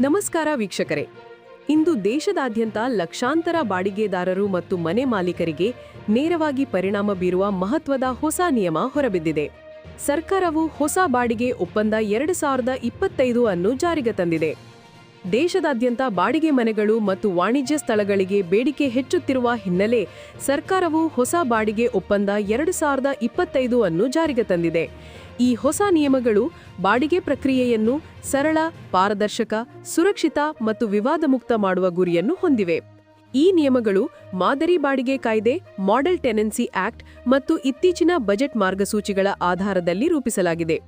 ನಮಸ್ಕಾರ ವೀಕ್ಷಕರೇ. ಇಂದು ದೇಶದಾದ್ಯಂತ ಲಕ್ಷಾಂತರ ಬಾಡಿಗೆದಾರರು ಮತ್ತು ಮನೆ ಮಾಲೀಕರಿಗೆ ನೇರವಾಗಿ ಪರಿಣಾಮ ಬೀರುವ ಮಹತ್ವದ ಹೊಸ ನಿಯಮ ಹೊರಬಿದ್ದಿದೆ. ಸರ್ಕಾರವು ಹೊಸ ಬಾಡಿಗೆ ಒಪ್ಪಂದ ಎರಡು ಸಾವಿರದ ಇಪ್ಪತ್ತೈದು ಅನ್ನು ಜಾರಿಗೆ ತಂದಿದೆ. ದೇಶದಾದ್ಯಂತ ಬಾಡಿಗೆ ಮನೆಗಳು ಮತ್ತು ವಾಣಿಜ್ಯ ಸ್ಥಳಗಳಿಗೆ ಬೇಡಿಕೆ ಹೆಚ್ಚುತ್ತಿರುವ ಹಿನ್ನೆಲೆ ಸರ್ಕಾರವು ಹೊಸ ಬಾಡಿಗೆ ಒಪ್ಪಂದ ಎರಡು ಸಾವಿರದ ಇಪ್ಪತ್ತೈದು ಅನ್ನು ಜಾರಿಗೆ ತಂದಿದೆ. ಈ ಹೊಸ ನಿಯಮಗಳು ಬಾಡಿಗೆ ಪ್ರಕ್ರಿಯೆಯನ್ನು ಸರಳ, ಪಾರದರ್ಶಕ, ಸುರಕ್ಷಿತ ಮತ್ತು ವಿವಾದಮುಕ್ತ ಮಾಡುವ ಗುರಿಯನ್ನು ಹೊಂದಿವೆ. ಈ ನಿಯಮಗಳು ಮಾದರಿ ಬಾಡಿಗೆ ಕಾಯ್ದೆ, ಮಾಡೆಲ್ ಟೆನೆನ್ಸಿ ಆಕ್ಟ್ ಮತ್ತು ಇತ್ತೀಚಿನ ಬಜೆಟ್ ಮಾರ್ಗಸೂಚಿಗಳ ಆಧಾರದಲ್ಲಿ ರೂಪಿಸಲಾಗಿದೆ.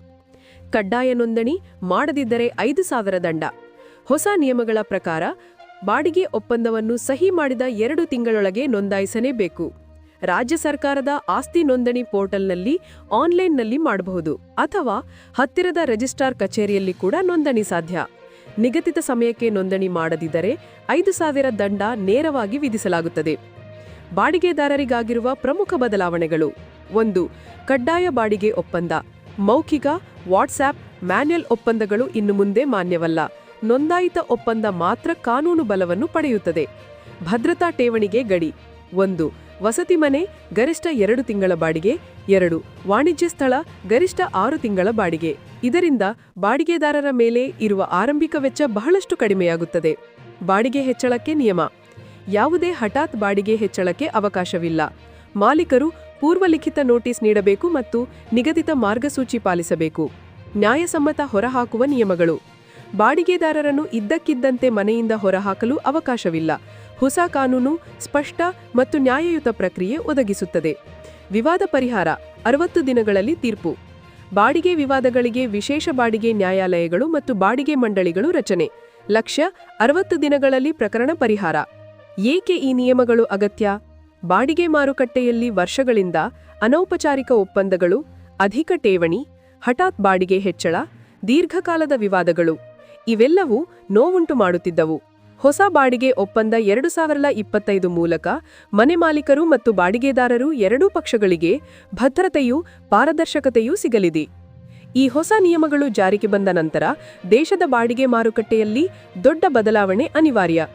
ಕಡ್ಡಾಯ ನೋಂದಣಿ ಮಾಡದಿದ್ದರೆ ಐದು ಸಾವಿರ ದಂಡ. ಹೊಸ ನಿಯಮಗಳ ಪ್ರಕಾರ, ಬಾಡಿಗೆ ಒಪ್ಪಂದವನ್ನು ಸಹಿ ಮಾಡಿದ ಎರಡು ತಿಂಗಳೊಳಗೆ ನೋಂದಾಯಿಸಲೇಬೇಕು. ರಾಜ್ಯ ಸರ್ಕಾರದ ಆಸ್ತಿ ನೋಂದಣಿ ಪೋರ್ಟಲ್ನಲ್ಲಿ ಆನ್ಲೈನ್ನಲ್ಲಿ ಮಾಡಬಹುದು ಅಥವಾ ಹತ್ತಿರದ ರಿಜಿಸ್ಟ್ರಾರ್ ಕಚೇರಿಯಲ್ಲಿ ಕೂಡ ನೋಂದಣಿ ಸಾಧ್ಯ. ನಿಗದಿತ ಸಮಯಕ್ಕೆ ನೋಂದಣಿ ಮಾಡದಿದ್ದರೆ ಐದು ಸಾವಿರ ದಂಡ ನೇರವಾಗಿ ವಿಧಿಸಲಾಗುತ್ತದೆ. ಬಾಡಿಗೆದಾರರಿಗಾಗಿರುವ ಪ್ರಮುಖ ಬದಲಾವಣೆಗಳು. ಒಂದು, ಕಡ್ಡಾಯ ಬಾಡಿಗೆ ಒಪ್ಪಂದ. ಮೌಖಿಕ ವಾಟ್ಸ್ಆ್ಯಪ್ ಮ್ಯಾನ್ಯಲ್ ಒಪ್ಪಂದಗಳು ಇನ್ನು ಮುಂದೆ ಮಾನ್ಯವಲ್ಲ. ನೋಂದಾಯಿತ ಒಪ್ಪಂದ ಮಾತ್ರ ಕಾನೂನು ಬಲವನ್ನು ಪಡೆಯುತ್ತದೆ. ಭದ್ರತಾ ಠೇವಣಿಗೆ ಗಡಿ. ಒಂದು, ವಸತಿ ಮನೆ ಗರಿಷ್ಠ ಎರಡು ತಿಂಗಳ ಬಾಡಿಗೆ. ಎರಡು, ವಾಣಿಜ್ಯ ಸ್ಥಳ ಗರಿಷ್ಠ ಆರು ತಿಂಗಳ ಬಾಡಿಗೆ. ಇದರಿಂದ ಬಾಡಿಗೆದಾರರ ಮೇಲೆ ಇರುವ ಆರಂಭಿಕ ವೆಚ್ಚ ಬಹಳಷ್ಟು ಕಡಿಮೆಯಾಗುತ್ತದೆ. ಬಾಡಿಗೆ ಹೆಚ್ಚಳಕ್ಕೆ ನಿಯಮ. ಯಾವುದೇ ಹಠಾತ್ ಬಾಡಿಗೆ ಹೆಚ್ಚಳಕ್ಕೆ ಅವಕಾಶವಿಲ್ಲ. ಮಾಲೀಕರು ಪೂರ್ವಲಿಖಿತ ನೋಟಿಸ್ ನೀಡಬೇಕು ಮತ್ತು ನಿಗದಿತ ಮಾರ್ಗಸೂಚಿ ಪಾಲಿಸಬೇಕು. ನ್ಯಾಯಸಮ್ಮತ ಹೊರಹಾಕುವ ನಿಯಮಗಳು. ಬಾಡಿಗೆದಾರರನ್ನು ಇದ್ದಕ್ಕಿದ್ದಂತೆ ಮನೆಯಿಂದ ಹೊರಹಾಕಲು ಅವಕಾಶವಿಲ್ಲ. ಹೊಸ ಕಾನೂನು, ಸ್ಪಷ್ಟ ಮತ್ತು ನ್ಯಾಯಯುತ ಪ್ರಕ್ರಿಯೆ ಒದಗಿಸುತ್ತದೆ. ವಿವಾದ ಪರಿಹಾರ, ಅರವತ್ತು ದಿನಗಳಲ್ಲಿ ತೀರ್ಪು. ಬಾಡಿಗೆ ವಿವಾದಗಳಿಗೆ ವಿಶೇಷ ಬಾಡಿಗೆ ನ್ಯಾಯಾಲಯಗಳು ಮತ್ತು ಬಾಡಿಗೆ ಮಂಡಳಿಗಳು ರಚನೆ. ಲಕ್ಷ್ಯ, ಅರವತ್ತು ದಿನಗಳಲ್ಲಿ ಪ್ರಕರಣ ಪರಿಹಾರ. ಏಕೆ ಈ ನಿಯಮಗಳು ಅಗತ್ಯ? ಬಾಡಿಗೆ ಮಾರುಕಟ್ಟೆಯಲ್ಲಿ ವರ್ಷಗಳಿಂದ ಅನೌಪಚಾರಿಕ ಒಪ್ಪಂದಗಳು, ಅಧಿಕ ಠೇವಣಿ, ಹಠಾತ್ ಬಾಡಿಗೆ ಹೆಚ್ಚಳ, ದೀರ್ಘಕಾಲದ ವಿವಾದಗಳು. ಇವೆಲ್ಲವೂ ನೋವುಂಟು ಮಾಡುತ್ತಿದ್ದವು. ಹೊಸ ಬಾಡಿಗೆ ಒಪ್ಪಂದ ಎರಡು ಸಾವಿರದ ಇಪ್ಪತ್ತೈದು ಮೂಲಕ ಮನೆ ಮಾಲೀಕರು ಮತ್ತು ಬಾಡಿಗೆದಾರರು ಎರಡೂ ಪಕ್ಷಗಳಿಗೆ ಭದ್ರತೆಯೂ ಪಾರದರ್ಶಕತೆಯೂ ಸಿಗಲಿದೆ. ಈ ಹೊಸ ನಿಯಮಗಳು ಜಾರಿಗೆ ಬಂದ ನಂತರ ದೇಶದ ಬಾಡಿಗೆ ಮಾರುಕಟ್ಟೆಯಲ್ಲಿ ದೊಡ್ಡ ಬದಲಾವಣೆ ಅನಿವಾರ್ಯ.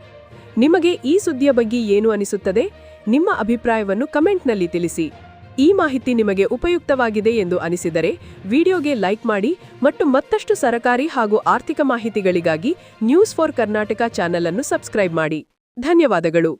ನಿಮಗೆ ಈ ಸುದ್ದಿಯ ಬಗ್ಗೆ ಏನು ಅನಿಸುತ್ತದೆ? ನಿಮ್ಮ ಅಭಿಪ್ರಾಯವನ್ನು ಕಮೆಂಟ್ನಲ್ಲಿ ತಿಳಿಸಿ. ಈ ಮಾಹಿತಿ ನಿಮಗೆ ಉಪಯುಕ್ತವಾಗಿದೆ ಎಂದು ಅನಿಸಿದರೆ ವಿಡಿಯೋಗೆ ಲೈಕ್ ಮಾಡಿ ಮತ್ತು ಮತ್ತಷ್ಟು ಸರಕಾರಿ ಹಾಗೂ ಆರ್ಥಿಕ ಮಾಹಿತಿಗಳಿಗಾಗಿ ನ್ಯೂಸ್ ಫಾರ್ ಕರ್ನಾಟಕ ಚಾನೆಲ್ ಅನ್ನು ಸಬ್ಸ್ಕ್ರೈಬ್ ಮಾಡಿ. ಧನ್ಯವಾದಗಳು.